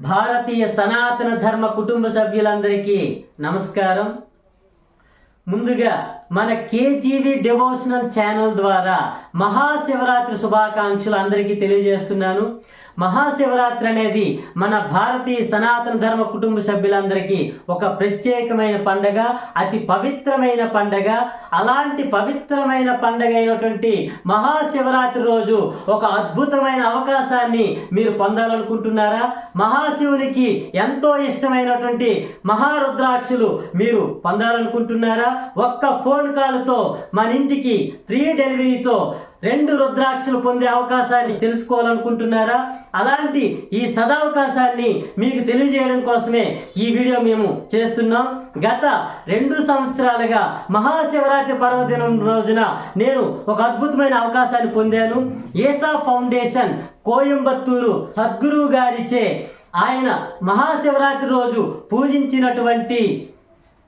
భారతీయ సనాతన ధర్మ కుటుంబ సభ్యులందరికీ నమస్కారం. ముందుగా మన కేజీవి డివోషనల్ ఛానల్ ద్వారా మహాశివరాత్రి శుభాకాంక్షలు అందరికీ తెలియజేస్తున్నాను. మహాశివరాత్రి అనేది మన భారతీయ సనాతన ధర్మ కుటుంబ సభ్యులందరికీ ఒక ప్రత్యేకమైన పండగ అతి పవిత్రమైన పండగ. అలాంటి పవిత్రమైన పండగ అయినటువంటి మహాశివరాత్రి రోజు ఒక అద్భుతమైన అవకాశాన్ని మీరు పొందాలనుకుంటున్నారా? మహాశివునికి ఎంతో ఇష్టమైనటువంటి మహారుద్రాక్షలు మీరు పొందాలనుకుంటున్నారా? ఒక్క ఫోన్ కాల్తో మన ఇంటికి ఫ్రీ డెలివరీతో రెండు రుద్రాక్షలు పొందే అవకాశాన్ని తెలుసుకోవాలనుకుంటున్నారా? అలాంటి ఈ సదావకాశాన్ని మీకు తెలియజేయడం కోసమే ఈ వీడియో మేము చేస్తున్నాం. గత రెండు సంవత్సరాలుగా మహాశివరాత్రి పర్వదినం రోజున నేను ఒక అద్భుతమైన అవకాశాన్ని పొందాను. ఏసా ఫౌండేషన్ కోయంబత్తూరు సద్గురువు గారిచే ఆయన మహాశివరాత్రి రోజు పూజించినటువంటి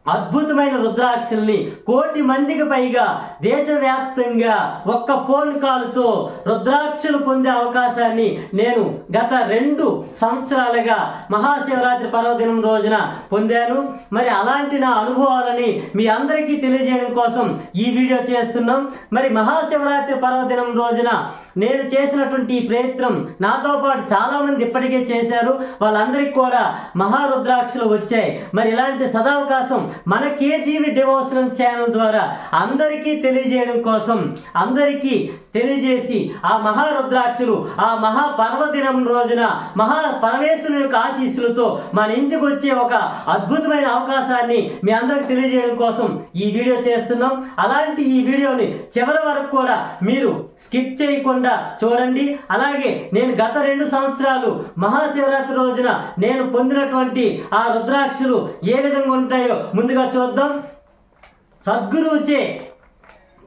అద్భుతమైన రుద్రాక్షల్ని కోటి మందికి పైగా దేశవ్యాప్తంగా ఒక్క ఫోన్ కాల్తో రుద్రాక్షలు పొందే అవకాశాన్ని నేను గత రెండు సంవత్సరాలుగా మహాశివరాత్రి పర్వదినం రోజున పొందాను. మరి అలాంటి నా అనుభవాలని మీ అందరికీ తెలియజేయడం కోసం ఈ వీడియో చేస్తున్నాం. మరి మహాశివరాత్రి పర్వదినం రోజున నేను చేసినటువంటి ఈ ప్రయత్నం నాతో పాటు చాలామంది ఇప్పటికే చేశారు. వాళ్ళందరికీ కూడా మహారుద్రాక్షలు వచ్చాయి. మరి ఇలాంటి సదావకాశం మన కేజీవి డివోషనల్ ఛానల్ ద్వారా అందరికీ తెలియజేయడం కోసం అందరికీ తెలియజేసి ఆ మహారుద్రాక్షులు ఆ మహా పర్వదినం రోజున మహా పరమేశ్వరుని యొక్క ఆశీస్సులతో మన ఇంటికి వచ్చే ఒక అద్భుతమైన అవకాశాన్ని మీ అందరికి తెలియజేయడం కోసం ఈ వీడియో చేస్తున్నాం. అలాంటి ఈ వీడియోని చివరి వరకు కూడా మీరు స్కిప్ చేయకుండా చూడండి. అలాగే నేను గత రెండు సంవత్సరాలు మహాశివరాత్రి రోజున నేను పొందినటువంటి ఆ రుద్రాక్షలు ఏ విధంగా ఉంటాయో ముందుగా చూద్దాం. సద్గురువుచే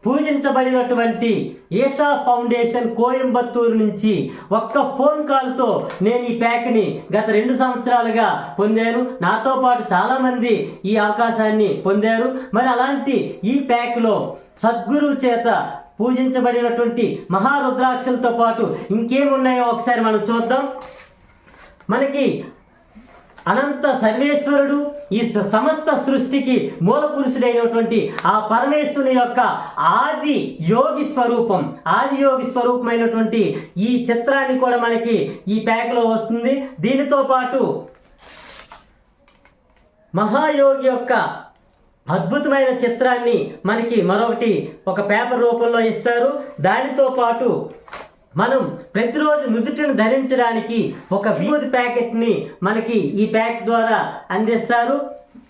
పూజించబడినటువంటి ఏషా ఫౌండేషన్ కోయంబత్తూరు నుంచి ఒక్క ఫోన్ కాల్తో నేను ఈ ప్యాక్ని గత రెండు సంవత్సరాలుగా పొందాను. నాతో పాటు చాలామంది ఈ అవకాశాన్ని పొందారు. మరి అలాంటి ఈ ప్యాక్లో సద్గురువు చేత పూజించబడినటువంటి మహారుద్రాక్షలతో పాటు ఇంకేమున్నాయో ఒకసారి మనం చూద్దాం. మనకి అనంత సర్వేశ్వరుడు ఈ సమస్త సృష్టికి మూల పురుషుడైనటువంటి ఆ పరమేశ్వరుని యొక్క ఆది యోగి స్వరూపం ఆది యోగి స్వరూపమైనటువంటి ఈ చిత్రాన్ని కూడా మనకి ఈ ప్యాక్లో వస్తుంది. దీనితో పాటు మహాయోగి యొక్క అద్భుతమైన చిత్రాన్ని మనకి మరొకటి ఒక పేపర్ రూపంలో ఇస్తారు. దానితో పాటు మనం ప్రతిరోజు నుదుటిని ధరించడానికి ఒక విభూతి ప్యాకెట్ని మనకి ఈ ప్యాక్ ద్వారా అందిస్తారు.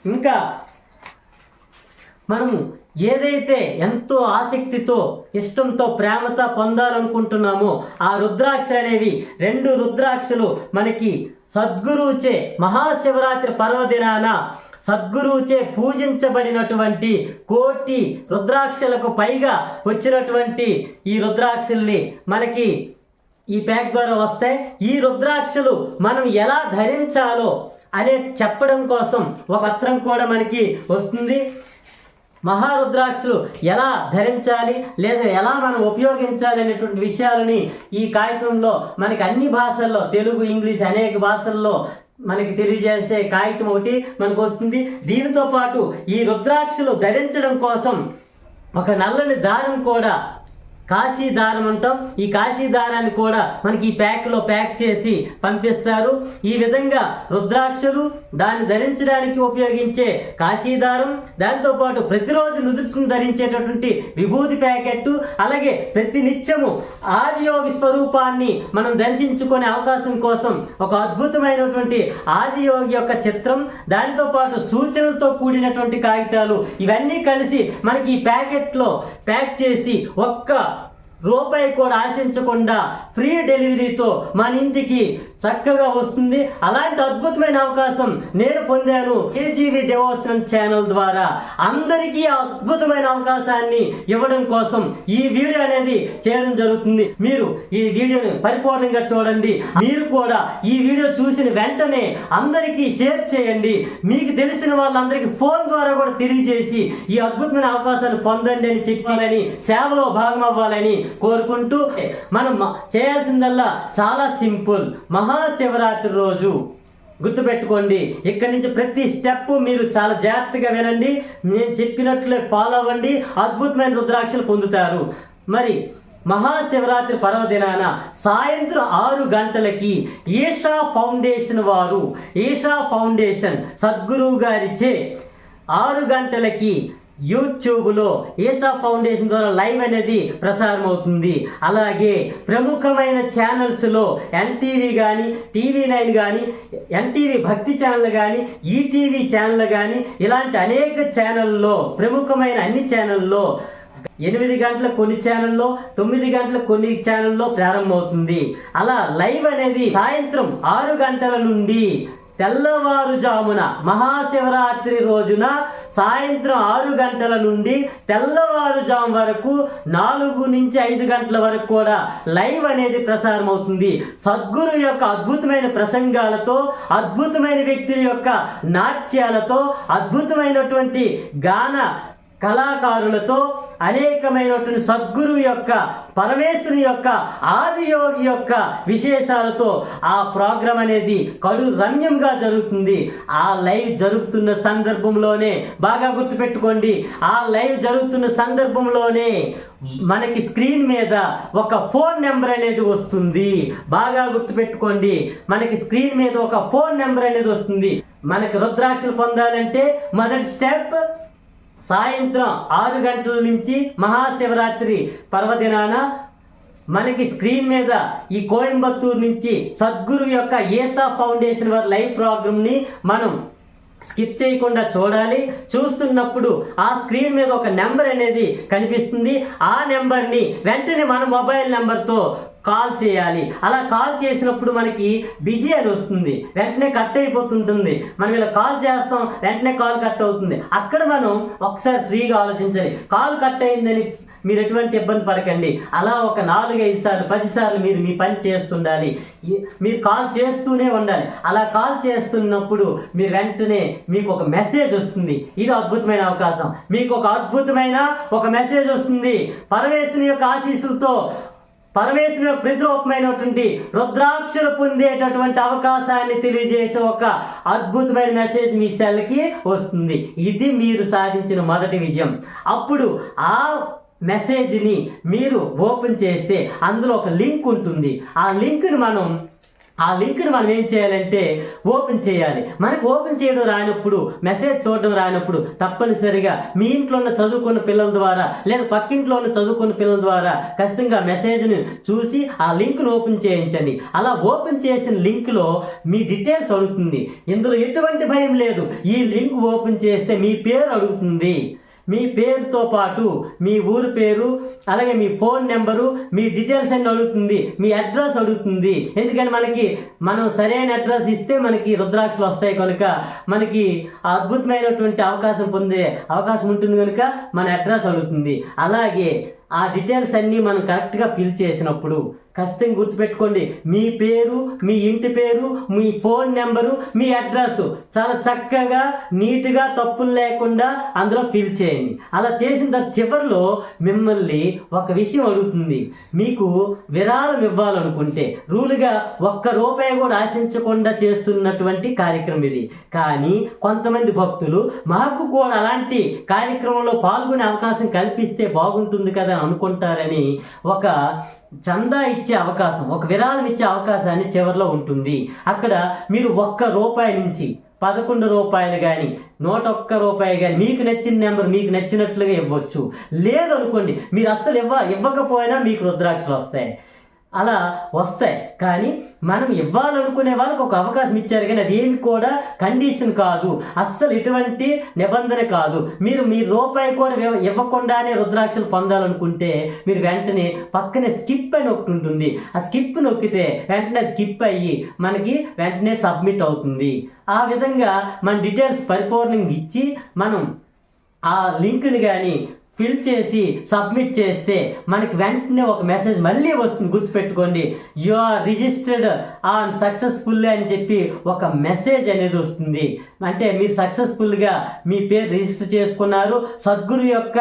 ఇంకా మనము ఏదైతే ఎంతో ఆసక్తితో ఇష్టంతో ప్రేమతో పొందాలనుకుంటున్నామో ఆ రుద్రాక్షలు అనేవి రెండు రుద్రాక్షలు మనకి సద్గురువుచే మహాశివరాత్రి పర్వదినాన సద్గురువుచే పూజించబడినటువంటి కోటి రుద్రాక్షలకు పైగా వచ్చినటువంటి ఈ రుద్రాక్షల్ని మనకి ఈ ప్యాక్ ద్వారా వస్తాయి. ఈ రుద్రాక్షలు మనం ఎలా ధరించాలో అనే చెప్పడం కోసం ఒక పత్రం కూడా మనకి వస్తుంది. మహారుద్రాక్షలు ఎలా ధరించాలి లేదా ఎలా మనం ఉపయోగించాలి అనేటువంటి విషయాలని ఈ కాగితంలో మనకి అన్ని భాషల్లో తెలుగు ఇంగ్లీష్ అనేక భాషల్లో మనకి తెలియజేసే కాగితం ఒకటి మనకు వస్తుంది. దీనితో పాటు ఈ రుద్రాక్షలు ధరించడం కోసం ఒక నల్లని దారం కూడా కాశీ దారం అంటాం ఈ కాశీ దారాన్ని కూడా మనకి ఈ ప్యాక్లో ప్యాక్ చేసి పంపిస్తారు. ఈ విధంగా రుద్రాక్షలు దాన్ని ధరించడానికి ఉపయోగించే కాశీ దారం దాంతోపాటు ప్రతిరోజు నుదుటిని ధరించేటటువంటి విభూతి ప్యాకెట్ అలాగే ప్రతి నిత్యము ఆదియోగి స్వరూపాన్ని మనం దర్శించుకునే అవకాశం కోసం ఒక అద్భుతమైనటువంటి ఆదియోగి యొక్క చిత్రం దానితో పాటు సూచనలతో కూడినటువంటి కాగితాలు ఇవన్నీ కలిసి మనకి ఈ ప్యాకెట్లో ప్యాక్ చేసి ఒక్క రూపాయి కూడా ఆశించకుండా ఫ్రీ డెలివరీతో మన ఇంటికి చక్కగా వస్తుంది. అలాంటి అద్భుతమైన అవకాశం నేను పొందాను ఏజీవి డివోషనల్ ఛానల్ ద్వారా. అందరికీ అద్భుతమైన అవకాశాన్ని ఇవ్వడం కోసం ఈ వీడియో అనేది చేయడం జరుగుతుంది. మీరు ఈ వీడియోని పరిపూర్ణంగా చూడండి. మీరు కూడా ఈ వీడియో చూసిన వెంటనే అందరికీ షేర్ చేయండి. మీకు తెలిసిన వాళ్ళందరికీ ఫోన్ ద్వారా కూడా తెలియజేసి ఈ అద్భుతమైన అవకాశాన్ని పొందండి అని చెప్పాలని సేవలో భాగం అవ్వాలని కోరుకుంటూ మనం చేయాల్సిందల్లా చాలా సింపుల్ మహాశివరాత్రి రోజు గుర్తుపెట్టుకోండి. ఇక్కడి నుంచి ప్రతి స్టెప్ మీరు చాలా జాగ్రత్తగా వినండి. నేను చెప్పినట్లే ఫాలో అవ్వండి. అద్భుతమైన రుద్రాక్షలు పొందుతారు. మరి మహాశివరాత్రి పర్వదినాన సాయంత్రం ఆరు గంటలకి ఈషా ఫౌండేషన్ వారు ఈషా ఫౌండేషన్ సద్గురువు గారిచే ఆరు గంటలకి యూట్యూబ్లో ఈషా ఫౌండేషన్ ద్వారా లైవ్ అనేది ప్రసారం అవుతుంది అలాగే ప్రముఖమైన ఛానల్స్లో ఎన్టీవీ కానీ టీవీ నైన్ కానీ ఎన్టీవీ భక్తి ఛానల్ కానీ ఈటీవీ ఛానల్ కానీ ఇలాంటి అనేక ఛానల్లో ప్రముఖమైన అన్ని ఛానల్లో ఎనిమిది గంటల కొన్ని ఛానల్లో తొమ్మిది గంటల కొన్ని ఛానల్లో ప్రారంభమవుతుంది. అలా లైవ్ అనేది సాయంత్రం ఆరు గంటల నుండి తెల్లవారుజామున మహాశివరాత్రి రోజున సాయంత్రం ఆరు గంటల నుండి తెల్లవారుజాము వరకు నాలుగు నుంచి ఐదు గంటల వరకు కూడా లైవ్ అనేది ప్రసారం అవుతుంది సద్గురు యొక్క అద్భుతమైన ప్రసంగాలతో అద్భుతమైన వ్యక్తుల యొక్క నాట్యాలతో అద్భుతమైనటువంటి గాన కళాకారులతో అనేకమైనటువంటి సద్గురు యొక్క పరమేశ్వరు యొక్క ఆదియోగి యొక్క విశేషాలతో ఆ ప్రోగ్రాం అనేది కడు రమ్యంగా జరుగుతుంది. ఆ లైవ్ జరుగుతున్న సందర్భంలోనే బాగా గుర్తుపెట్టుకోండి. ఆ లైవ్ జరుగుతున్న సందర్భంలోనే మనకి స్క్రీన్ మీద ఒక ఫోన్ నెంబర్ అనేది వస్తుంది. బాగా గుర్తుపెట్టుకోండి. మనకి స్క్రీన్ మీద ఒక ఫోన్ నెంబర్ అనేది వస్తుంది. మనకి రుద్రాక్షలు పొందాలంటే మొదటి స్టెప్ సాయంత్రం ఆరు గంటల నుంచి మహాశివరాత్రి పర్వదినాన మనకి స్క్రీన్ మీద ఈ కోయంబత్తూరు నుంచి సద్గురు యొక్క ఏషా ఫౌండేషన్ వారి లైవ్ ప్రోగ్రామ్ని మనం స్కిప్ చేయకుండా చూడాలి. చూస్తున్నప్పుడు ఆ స్క్రీన్ మీద ఒక నెంబర్ అనేది కనిపిస్తుంది. ఆ నెంబర్ని వెంటనే మన మొబైల్ నెంబర్తో కాల్ చేయాలి. అలా కాల్ చేసినప్పుడు మనకి బిజీ అని వస్తుంది. వెంటనే కట్ అయిపోతుంటుంది. మనం ఇలా కాల్ చేస్తాం వెంటనే కాల్ కట్ అవుతుంది. అక్కడ మనం ఒకసారి ఫ్రీగా ఆలోచించాలి. కాల్ కట్ అయిందని మీరు ఎటువంటి ఇబ్బంది పడకండి. అలా ఒక నాలుగైదు సార్లు పది సార్లు మీరు మీ పని చేస్తుండాలి. మీరు కాల్ చేస్తూనే ఉండాలి. అలా కాల్ చేస్తున్నప్పుడు మీరు వెంటనే మీకు ఒక మెసేజ్ వస్తుంది. ఇది అద్భుతమైన అవకాశం. మీకు ఒక అద్భుతమైన ఒక మెసేజ్ వస్తుంది. పరమేశ్వరుని యొక్క ఆశీస్సులతో పరమేశ్వర ప్రతిరూపమైనటువంటి రుద్రాక్షలు పొందేటటువంటి అవకాశాన్ని తెలియజేసే ఒక అద్భుతమైన మెసేజ్ మీ సెల్కి వస్తుంది. ఇది మీరు సాధించిన మొదటి విజయం. అప్పుడు ఆ మెసేజ్ని మీరు ఓపెన్ చేస్తే అందులో ఒక లింక్ ఉంటుంది. ఆ లింక్ని మనం ఆ లింక్ను మనం ఏం చేయాలంటే ఓపెన్ చేయాలి. మనకు ఓపెన్ చేయడం రానప్పుడు మెసేజ్ చూడడం రానప్పుడు తప్పనిసరిగా మీ ఇంట్లో ఉన్న చదువుకున్న పిల్లల ద్వారా లేదా పక్కింట్లో ఉన్న చదువుకున్న పిల్లల ద్వారా ఖచ్చితంగా మెసేజ్ని చూసి ఆ లింక్ను ఓపెన్ చేయించండి. అలా ఓపెన్ చేసిన లింక్లో మీ డీటెయిల్స్ అడుగుతుంది. ఇందులో ఎటువంటి భయం లేదు. ఈ లింక్ ఓపెన్ చేస్తే మీ పేరు అడుగుతుంది. మీ పేరుతో పాటు మీ ఊరు పేరు అలాగే మీ ఫోన్ నెంబరు మీ డీటెయిల్స్ అన్ని అడుగుతుంది మీ అడ్రస్ అడుగుతుంది. ఎందుకని మనకి మనం సరైన అడ్రస్ ఇస్తే మనకి రుద్రాక్షలు వస్తాయి కనుక మనకి ఆ అద్భుతమైనటువంటి అవకాశం పొందే అవకాశం ఉంటుంది కనుక మన అడ్రస్ అడుగుతుంది. అలాగే ఆ డీటెయిల్స్ అన్నీ మనం కరెక్ట్గా ఫిల్ చేసినప్పుడు ఖచ్చితంగా గుర్తుపెట్టుకోండి. మీ పేరు మీ ఇంటి పేరు మీ ఫోన్ నెంబరు మీ అడ్రస్ చాలా చక్కగా నీట్గా తప్పులు లేకుండా అందులో ఫిల్ చేయండి. అలా చేసిన తర్వాత చివరిలో మిమ్మల్ని ఒక విషయం అడుగుతుంది. మీకు విరాళం ఇవ్వాలనుకుంటే రూలుగా ఒక్క రూపాయి కూడా ఆశించకుండా చేస్తున్నటువంటి కార్యక్రమం ఇది. కానీ కొంతమంది భక్తులు మాకు కూడా అలాంటి కార్యక్రమంలో పాల్గొనే అవకాశం కల్పిస్తే బాగుంటుంది కదా అనుకుంటారని ఒక చందా ఇచ్చే అవకాశం ఒక విరాళం ఇచ్చే అవకాశాన్ని చివరిలో ఉంటుంది. అక్కడ మీరు ఒక్క రూపాయి నుంచి పదకొండు రూపాయలు కానీ నూట ఒక్క రూపాయి కానీ మీకు నచ్చిన నెంబర్ మీకు నచ్చినట్లుగా ఇవ్వచ్చు. లేదనుకోండి మీరు అస్సలు ఇవ్వ ఇవ్వకపోయినా మీకు రుద్రాక్షలు వస్తాయి. అలా వస్తాయి. కానీ మనం ఇవ్వాలనుకునే వాళ్ళకి ఒక అవకాశం ఇచ్చారు కానీ అది ఏమి కూడా కండిషన్ కాదు. అస్సలు ఎటువంటి నిబంధన కాదు. మీరు మీ రూపాయి కూడా ఇవ్వకుండానే రుద్రాక్షలు పొందాలనుకుంటే మీరు వెంటనే పక్కనే స్కిప్ అని ఒకటి ఉంటుంది. ఆ స్కిప్ నొక్కితే వెంటనే స్కిప్ అయ్యి మనకి వెంటనే సబ్మిట్ అవుతుంది. ఆ విధంగా మన డీటెయిల్స్ పరిపూర్ణంగా ఇచ్చి మనం ఆ లింక్ని కానీ ఫిల్ చేసి సబ్మిట్ చేస్తే మనకి వెంటనే ఒక మెసేజ్ మళ్ళీ వస్తుంది గుర్తుపెట్టుకోండి. You are registered on successful అని చెప్పి ఒక మెసేజ్ అనేది వస్తుంది. అంటే మీరు సక్సెస్ఫుల్గా మీ పేరు రిజిస్టర్ చేసుకున్నారు. సద్గురు యొక్క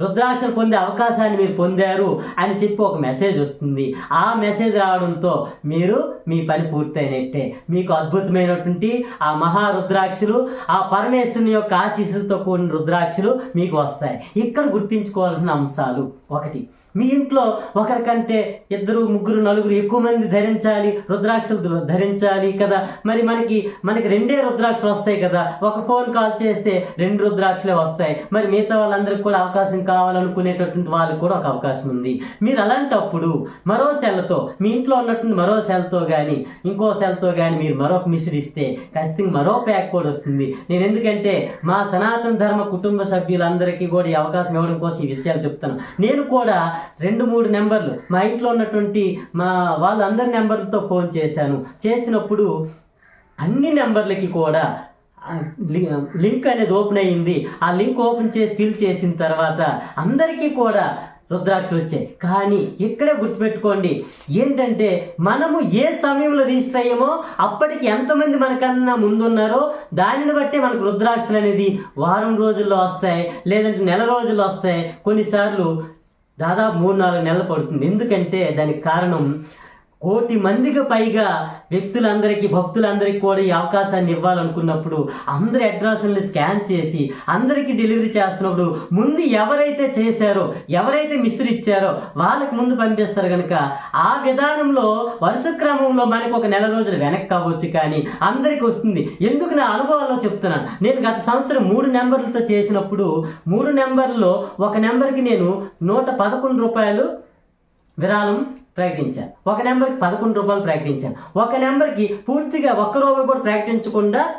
రుద్రాక్షలు పొందే అవకాశాన్ని మీరు పొందారు అని చెప్పి ఒక మెసేజ్ వస్తుంది. ఆ మెసేజ్ రావడంతో మీరు మీ పని పూర్తయినట్టే. మీకు అద్భుతమైనటువంటి ఆ మహా రుద్రాక్షలు ఆ పరమేశ్వరుని యొక్క ఆశీస్సులతో కూడిన రుద్రాక్షలు మీకు వస్తాయి. ఇక్కడ గుర్తించుకోవాల్సిన అంశాలు ఒకటి. మీ ఇంట్లో ఒకరికంటే ఇద్దరు ముగ్గురు నలుగురు ఎక్కువ మంది ధరించాలి రుద్రాక్షలు ధరించాలి కదా? మరి మనకి మనకి రెండే రుద్రాక్షలు వస్తాయి కదా? ఒక ఫోన్ కాల్ చేస్తే రెండు రుద్రాక్షలే వస్తాయి. మరి మిగతా వాళ్ళందరికీ కూడా అవకాశం కావాలనుకునేటటువంటి వాళ్ళకి కూడా ఒక అవకాశం ఉంది. మీరు అలాంటప్పుడు మరో సెల్తో మీ ఇంట్లో ఉన్నటువంటి మరో సెల్తో కానీ ఇంకో సెల్తో కానీ మీరు మరొక మిషన్ ఇస్తే ఖచ్చితంగా మరో ప్యాక్ కూడా వస్తుంది. నేను ఎందుకంటే మా సనాతన ధర్మ కుటుంబ సభ్యులందరికీ కూడా ఈ అవకాశం ఇవ్వడం కోసం ఈ విషయాలు చెప్తాను. నేను కూడా రెండు మూడు నెంబర్లు. మా ఇంట్లో ఉన్నటువంటి మా వాళ్ళందరి నెంబర్లతో ఫోన్ చేశాను. చేసినప్పుడు అన్ని నెంబర్లకి కూడా లింక్ అనేది ఓపెన్ అయ్యింది. ఆ లింక్ ఓపెన్ చేసి ఫిల్ చేసిన తర్వాత అందరికీ కూడా రుద్రాక్షలు వచ్చాయి. కానీ ఇక్కడే గుర్తుపెట్టుకోండి ఏంటంటే మనము ఏ సమయంలో రిజిస్టర్ అయ్యామో అప్పటికి ఎంతమంది మనకన్నా ముందున్నారో దానిని బట్టి మనకు రుద్రాక్షలు అనేది వారం రోజుల్లో వస్తాయి లేదంటే నెల రోజుల్లో వస్తాయి. కొన్నిసార్లు దాదాపు మూడు నాలుగు నెలలు పడుతుంది. ఎందుకంటే దానికి కారణం కోటి మందికి పైగా వ్యక్తులందరికీ భక్తులందరికీ కూడా ఈ అవకాశాన్ని ఇవ్వాలనుకున్నప్పుడు అందరి అడ్రస్ని స్కాన్ చేసి అందరికీ డెలివరీ చేస్తున్నప్పుడు ముందు ఎవరైతే చేశారో ఎవరైతే మిస్టర్ ఇచ్చారో వాళ్ళకి ముందు పంపిస్తారు కనుక ఆ విధానంలో వరుస క్రమంలో మనకు ఒక నెల రోజులు వెనక్కి అవ్వచ్చు కానీ అందరికీ వస్తుంది. ఎందుకు నా అనుభవాల్లో చెప్తున్నాను? నేను గత సంవత్సరం మూడు నెంబర్లతో చేసినప్పుడు మూడు నెంబర్లో ఒక నెంబర్కి నేను నూట పదకొండు రూపాయలు విరాళం ప్రకటించాను. ఒక నెంబర్కి పదకొండు రూపాయలు ప్రకటించాను. ఒక నెంబర్కి పూర్తిగా ఒక్క రూపాయి కూడా ప్రకటించకుండా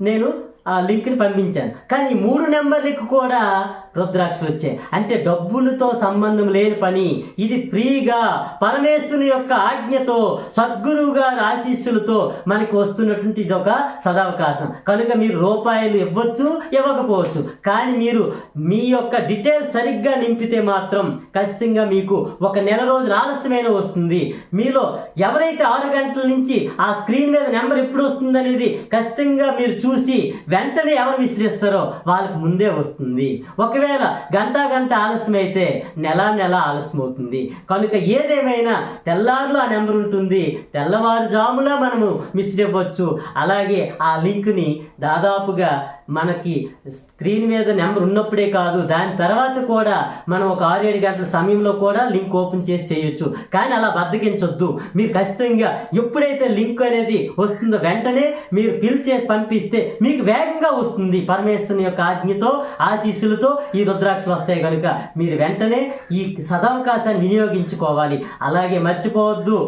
నేను ఆ లింక్ని పంపించాను. కానీ మూడు నెంబర్లకు కూడా రుద్రాక్షలు వచ్చాయి. అంటే డబ్బులతో సంబంధం లేని పని. ఇది ఫ్రీగా పరమేశ్వరుని యొక్క ఆజ్ఞతో సద్గురువు గారి ఆశీస్సులతో మనకి వస్తున్నటువంటి ఇది ఒక సదావకాశం. కనుక మీరు రూపాయలు ఇవ్వచ్చు ఇవ్వకపోవచ్చు. కానీ మీరు మీ యొక్క డీటెయిల్స్ సరిగ్గా నింపితే మాత్రం ఖచ్చితంగా మీకు ఒక నెల రోజులు ఆలస్యమైన వస్తుంది. మీలో ఎవరైతే ఆరు గంటల నుంచి ఆ స్క్రీన్ మీద నెంబర్ ఎప్పుడు వస్తుంది అనేది ఖచ్చితంగా మీరు చూసి వెంటనే ఎవరు విసిరిస్తారో వాళ్ళకి ముందే వస్తుంది. ఒకవేళ గంట గంట ఆలస్యం అయితే నెల నెల ఆలస్యం అవుతుంది. కనుక ఏదేమైనా తెల్లారులో ఆ నెంబర్ ఉంటుంది. తెల్లవారుజామున మనము మిస్ ఇవ్వచ్చు అలాగే ఆ లింక్ని దాదాపుగా మనకి స్క్రీన్ మీద నెంబర్ ఉన్నప్పుడే కాదు దాని తర్వాత కూడా మనం ఒక ఆరు ఏడు గంటల సమయంలో కూడా లింక్ ఓపెన్ చేసి చేయొచ్చు. కానీ అలా బద్దకించొద్దు. మీరు ఖచ్చితంగా ఎప్పుడైతే లింక్ అనేది వస్తుందో వెంటనే మీరు ఫిల్ చేసి పంపిస్తే మీకు వేగంగా వస్తుంది పరమేశ్వరుని యొక్క ఆజ్ఞతో ఆశీస్సులతో ఈ రుద్రాక్షలు వస్తాయి కనుక మీరు వెంటనే ఈ సదవకాశాన్ని వినియోగించుకోవాలి. అలాగే మర్చిపోవద్దు.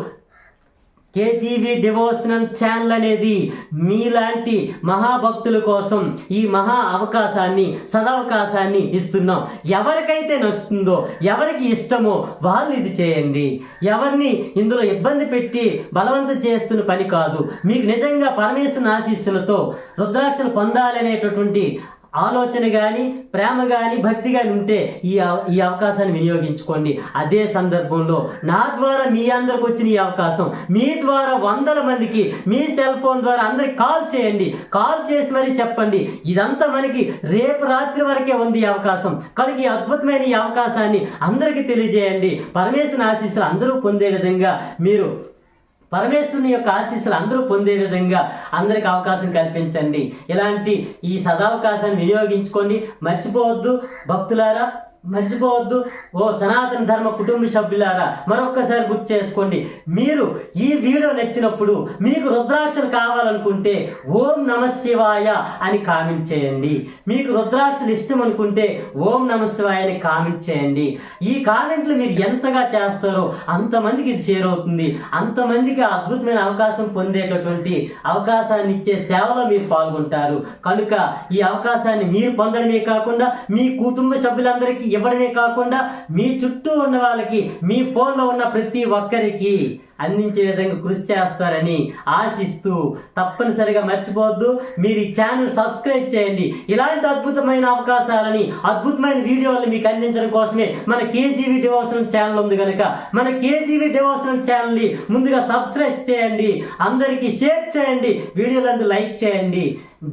కేజీవి డివోషనల్ ఛానల్ అనేది మీలాంటి మహాభక్తుల కోసం ఈ మహా అవకాశాన్ని సదవకాశాన్ని ఇస్తున్నాం. ఎవరికైతే నచ్చుతుందో ఎవరికి ఇష్టమో వాళ్ళు ఇది చేయండి. ఎవరిని ఇందులో ఇబ్బంది పెట్టి బలవంతం చేస్తున్న పని కాదు. మీకు నిజంగా పరమేశ్వరుని ఆశీస్సులతో రుద్రాక్షలు పొందాలనేటటువంటి ఆలోచన కానీ ప్రేమ కానీ భక్తి కానీ ఉంటే ఈ అవ- ఈ అవకాశాన్ని వినియోగించుకోండి. అదే సందర్భంలో నా ద్వారా మీ అందరికి వచ్చిన ఈ అవకాశం మీ ద్వారా వందల మందికి మీ సెల్ ఫోన్ ద్వారా అందరికి కాల్ చేయండి. కాల్ చేసి మరీ చెప్పండి. ఇదంతా మనకి రేపు రాత్రి వరకే ఉంది ఈ అవకాశం. కనుక ఈ అద్భుతమైన ఈ అవకాశాన్ని అందరికీ తెలియజేయండి. పరమేశ్వర ఆశీస్సులు అందరూ పొందే విధంగా మీరు పరమేశ్వరుని యొక్క ఆశీస్సులు అందరూ పొందే విధంగా అందరికి అవకాశం కల్పించండి. ఇలాంటి ఈ సదావకాశాన్ని వినియోగించుకోండి. మర్చిపోవద్దు. భక్తులారా మర్చిపోవద్దు. ఓ సనాతన ధర్మ కుటుంబ సభ్యులారా మరొక్కసారి గుర్తు చేసుకోండి. మీరు ఈ వీడియో నచ్చినప్పుడు మీకు రుద్రాక్షలు కావాలనుకుంటే ఓం నమ శివాయ అని కామెంట్ చేయండి. మీకు రుద్రాక్షలు ఇష్టం అనుకుంటే ఓం నమ శివాయ అని కామెంట్ చేయండి. ఈ కామెంట్లు మీరు ఎంతగా చేస్తారో అంతమందికి ఇది షేర్ అవుతుంది అంతమందికి అద్భుతమైన అవకాశం పొందేటటువంటి అవకాశాన్ని ఇచ్చే సేవలో మీరు పాల్గొంటారు. కనుక ఈ అవకాశాన్ని మీరు పొందడమే కాకుండా మీ కుటుంబ సభ్యులందరికీ ఎవరినే కాకుండా మీ చుట్టూ ఉన్న వాళ్ళకి మీ ఫోన్లో ఉన్న ప్రతి ఒక్కరికి అందించే విధంగా కృషి చేస్తారని ఆశిస్తూ తప్పనిసరిగా మర్చిపోవద్దు. మీరు ఈ ఛానల్ సబ్స్క్రైబ్ చేయండి. ఇలాంటి అద్భుతమైన అవకాశాలని అద్భుతమైన వీడియోలు మీకు అందించడం కోసమే మన కేజీవి డివోషనల్ ఛానల్ ఉంది కనుక మన కేజీవి డివోషనల్ ఛానల్ని ముందుగా సబ్స్క్రైబ్ చేయండి. అందరికీ షేర్ చేయండి. వీడియోలందు లైక్ చేయండి.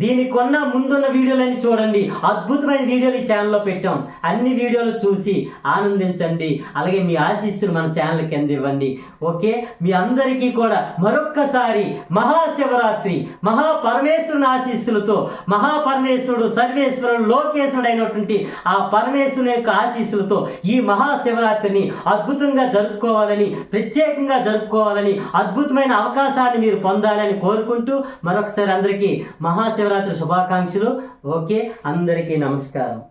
దీనికన్నా ముందున్న వీడియోలన్నీ చూడండి. అద్భుతమైన వీడియోలు ఈ ఛానల్లో పెట్టాం. అన్ని వీడియోలు చూసి ఆనందించండి. అలాగే మీ ఆశీస్సులు మన ఛానల్ కింద ఇవ్వండి ఓకే? మీ అందరికీ కూడా మరొక్కసారి మహాశివరాత్రి మహాపరమేశ్వరుని ఆశీస్సులతో మహాపరమేశ్వరుడు సర్వేశ్వరుడు లోకేశ్వరుడు అయినటువంటి ఆ పరమేశ్వరుని యొక్క ఆశీస్సులతో ఈ మహాశివరాత్రిని అద్భుతంగా జరుపుకోవాలని ప్రత్యేకంగా జరుపుకోవాలని అద్భుతమైన అవకాశాన్ని మీరు పొందాలని కోరుకుంటూ మరొకసారి అందరికీ మహాశివరాత్రి శుభాకాంక్షలు. ఓకే అందరికీ నమస్కారం.